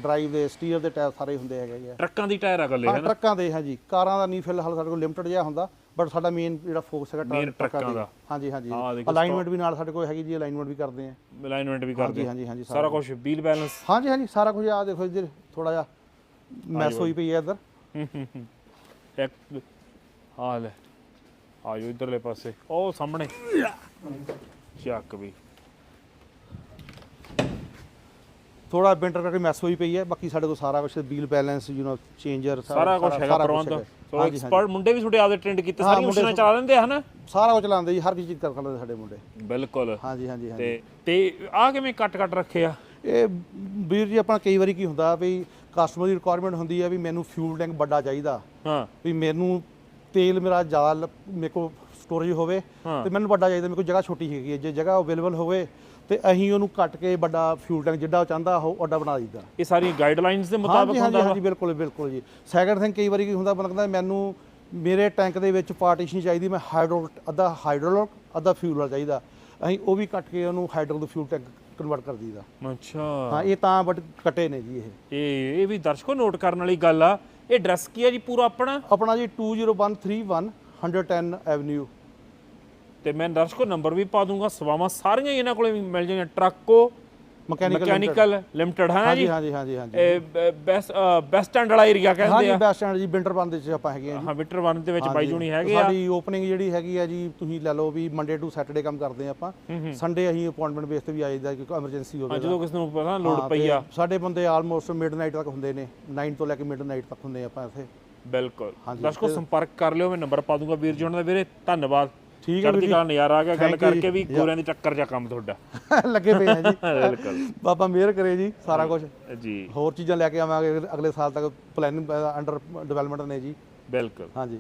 ਡਰਾਈਵ ਦੇ ਸਟੀਅਰ ਦੇ ਟਾਇਰ ਸਾਰੇ ਹੁੰਦੇ ਹੈਗੇ ਆ। ਟਰੱਕਾਂ ਦੀ ਟਾਇਰ ਆ ਗੱਲੇ ਹਾਂ ਹੈ ਨਾ? ਟਰੱਕਾਂ ਦੇ ਹਾਂਜੀ। ਕਾਰਾਂ ਦਾ ਨਹੀਂ ਫਿਲਹਾਲ ਸਾਡੇ ਕੋਲ ਲਿਮਟਿਡ ਜਿਹਾ ਹੁੰਦਾ। ਬਟ ਸਾਡਾ ਮੇਨ ਜਿਹੜਾ ਫੋਕਸ ਹੈਗਾ Main ਟਰੱਕਾਂ ਦਾ। ਹਾਂਜੀ ਹਾਂਜੀ। ਆਹ ਦੇਖੋ ਅਲਾਈਨਮੈਂਟ ਵੀ ਨਾਲ ਸਾਡੇ ਕੋਲ ਹੈਗੀ ਜੀ ਅਲਾਈਨਮੈਂਟ ਵੀ ਕਰਦੇ ਆ। ਅਲਾਈਨਮੈਂਟ ਵੀ ਕਰਦੇ ਹਾਂਜੀ ਹਾਂਜੀ ਸਾਰਾ ਕੁਝ ਵੀਲ ਬੈਲੈਂਸ ਹਾਂਜੀ ਹਾਂਜੀ ਸਾਰਾ ਕੁਝ ਆ ਦੇਖੋ ਇੱਧਰ ਥੋੜਾ ਜਿਹਾ ਮੈਸ ਹੋਈ ਪਈ ਹੈ ਇੱਧਰ। ਇੱਕ ਆ ਲੈ ਆਜੋ ਇਧਰਲੇ ਪਾਸੇ। ਉਹ ਸਾਹਮਣੇ। ਚੱਕ ਵੀ। ਥੋੜਾ ਵਿੰਟਰ ਕਰਕੇ ਮੈਸ ਹੋਈ ਪਈ ਹੈ ਬਾਕੀ ਸਾਡੇ ਕੋਲ ਸਾਰਾ ਕੁਝ wheel balance you know changer ਸਾਰਾ ਕੁਝ ਹੈਗਾ ਪ੍ਰਬੰਧ। ਸੋ ਐਕਸਪਰਟ ਮੁੰਡੇ ਵੀ ਤੁਹਾਡੇ ਆਪਦੇ ਟ੍ਰੈਂਡ ਕੀਤੇ ਸਾਰੀਆਂ ਮੁੰਡੇ ਮਸ਼ੀਨਾਂ ਚਲਾ ਲੈਂਦੇ ਆ ਹਨਾ? ਸਾਰਾ ਕੁਝ ਚਲਾਉਂਦੇ ਜੀ ਹਰ ਚੀਜ਼ ਕਰ ਸਕਦੇ ਸਾਡੇ ਮੁੰਡੇ। ਬਿਲਕੁਲ। ਹਾਂਜੀ ਹਾਂਜੀ ਹਾਂਜੀ। ਤੇ ਤੇ ਆ ਕਿਵੇਂ ਕੱਟ ਕੱਟ ਰੱਖੇ ਆ? ਇਹ ਵੀਰ ਜੀ ਆਪਣਾ ਕਈ ਵਾਰੀ ਕੀ ਹੁੰਦਾ ਵੀ ਕਸਟਮਰ ਦੀ ਰਿਕੁਆਇਰਮੈਂਟ ਹੁੰਦੀ ਹੈ ਵੀ ਮੈਨੂੰ ਫਿਊਲ ਟੈਂਕ ਵੱਡਾ ਚਾਹੀਦਾ। ਹਾਂ। ਵੀ ਮੈਨੂੰ ਤੇਲ ਮੇਰਾ ਜ਼ਿਆਦਾ ਲ- ਮੇਰੇ ਕੋਲ ਸਟੋਰੇਜ ਹੋਵੇ ਹਾਂ। ਤੇ ਮੈਨੂੰ ਵੱਡਾ ਚਾਹੀਦਾ ਮੇਰੇ ਕੋਲ ਜਗ੍ਹਾ ਛੋਟੀ ਹੈਗੀ ਹੈ ਜੇ ਜਗ੍ਹਾ ਅਵੇਲੇਬਲ ਹੋਵੇ ਤੇ ਅਸੀਂ ਉਹਨੂੰ ਕੱਟ ਕੇ ਵੱਡਾ ਫਿਊਲ ਟੈਂਕ ਜਿੱਡਾ ਉਹ ਚਾਹੁੰਦਾ ਉਹ ਓਡਾ ਬਣਾ ਦਈਦਾ। ਇਹ ਸਾਰੀਆਂ ਗਾਈਡਲਾਈਨਸ ਦੇ ਮੁਤਾਬਕ ਹਾਂਜੀ ਹਾਂਜੀ ਹੁੰਦਾ ਵਾ? ਹਾਂਜੀ ਬਿਲਕੁਲ ਬਿਲਕੁਲ ਜੀ। ਸੈਕੰਡ ਥਿੰਗ ਕਈ ਵਾਰੀ ਕੀ ਹੁੰਦਾ ਬੰਦਾ ਕਹਿੰਦਾ ਮੈਨੂੰ ਮੇਰੇ ਟੈਂਕ ਦੇ ਵਿੱਚ ਪਾਰਟੀਸ਼ਨ ਚਾਹੀਦੀ ਮੈਂ ਹਾਈਡਰੋ ਅੱਧਾ ਹਾਈਡਰੋਲਿਕ ਅੱਧਾ ਫਿਊਲ ਚਾਹੀਦਾ। ਅਸੀਂ ਉਹ ਵੀ ਕੱਟ ਕੇ ਉਹਨੂੰ ਹਾਈਡਰੋ ਤੋਂ ਫਿਊਲ ਟੈਂਕ ਕਨਵਰਟ ਕਰ ਦਈਦਾ। ਅੱਛਾ। ਹਾਂ ਇਹ ਤਾਂ ਬਟ ਕੱਟੇ ਨੇ ਜੀ ਇਹ। ਇਹ ਇਹ ਵੀ ਦਰਸ਼ਕੋ ਨੋਟ ਕਰਨ ਵਾਲੀ ਗੱਲ ਆ। ਇਹ ਐਡਰੈਸ ਕੀ ਹੈ ਜੀ ਪੂਰਾ ਆਪਣਾ? ਆਪਣਾ ਜੀ 20131 110 ਐਵਨਿਊ ਤੇ ਮੈਂ ਦਰਸ਼ਕੋ ਨੰਬਰ ਵੀ ਪਾ ਦੂੰਗਾ ਸਵਾਵਾਂ ਸਾਰੀਆਂ ਹੀ ਇਹਨਾਂ ਕੋਲੇ ਵੀ ਮਿਲ ਜਾਣਗੀਆਂ ਟਰੱਕੋ ਮਕੈਨੀਕਲ ਮਕੈਨੀਕਲ ਲਿਮਟਿਡ ਹੈ ਜੀ ਹਾਂਜੀ ਹਾਂਜੀ ਹਾਂਜੀ ਹਾਂਜੀ। ਇਹ ਬੈਸਟ ਬੈਸਟ ਸਟੈਂਡ ਵਾਲਾ ਏਰੀਆ ਕਹਿੰਦੇ ਹਾਂਜੀ ਆ। ਬੈਸਟ ਸਟੈਂਡ ਜੀ ਬਿੰਟਰ ਬੰਦ ਚ ਆਪਾਂ ਹੈਗੇ ਆ ਜੀ। ਹਾਂ ਵਿਟਰ ਵਨ ਦੇ ਵਿੱਚ ਬਾਈ। ਜੁਣੀ ਹੈਗੇ ਆ। ਸਾਡੀ ਓਪਨਿੰਗ ਜਿਹੜੀ ਹੈਗੀ ਆ ਜੀ ਤੁਸੀਂ ਲੈ ਲਓ ਵੀ ਮੰਡੇ ਟੂ ਸੈਟਰਡੇ ਕੰਮ ਕਰਦੇ ਆ ਆਪਾਂ। ਸੰਡੇ ਅਸੀਂ ਅਪਾਇੰਟਮੈਂਟ ਬੇਸ ਤੇ ਵੀ ਆਈਦਾ ਕਿਉਂਕਿ ਐਮਰਜੈਂਸੀ ਹਾਂ, ਹੋਵੇ ਜਦੋਂ ਕਿਸ ਨੂੰ ਪਤਾ ਲੋਡ ਹਾਂ, ਪਈ ਆ। ਸਾਡੇ ਬੰਦੇ ਆਲਮੋਸਟ ਮਿਡਨਾਈਟ ਤੱਕ ਹੁੰਦੇ ਨੇ। 9 ਤੋਂ ਲੈ ਕੇ ਮਿਡਨਾਈਟ ਤੱਕ ਹੁੰਦੇ ਆ ਆਪਾਂ ਇੱਥੇ। ਬਿਲਕੁਲ। ਦਰਸ਼ਕੋ ਸੰਪਰਕ ਕਰ ਲਿਓ ਮੈਂ ਨੰਬਰ ਪਾ ਦੂੰਗਾ ਵੀਰ ਜੀ ਉਹਨਾਂ ਦਾ। ਵੀਰੇ ਧੰਨਵਾਦ। ਠੀਕ ਹੈ ਵੀਰ ਕਲਾ ਨਜ਼ਾਰਾ ਆ ਗਿਆ ਗੱਲ ਕਰਕੇ ਵੀ ਜੀ। ਗੋਰਿਆਂ ਦੀ ਟੱਕਰ ਜਾ ਕੰਮ ਤੁਹਾਡਾ। [laughs] ਲੱਗੇ ਪਏ ਆ ਜੀ। ਬਿਲਕੁਲ। ਬਾਬਾ ਮਿਹਰ ਕਰੇ ਜੀ ਸਾਰਾ ਕੁਝ ਜੀ। ਹੋਰ ਚੀਜ਼ਾਂ ਲੈ ਕੇ ਆਵਾਂਗੇ ਅਗਲੇ ਸਾਲ ਤੱਕ। ਪਲੈਨਿੰਗ ਅੰਡਰ ਡਿਵੈਲਪਮੈਂਟ ਨੇ ਜੀ। ਬਿਲਕੁਲ। ਹਾਂਜੀ।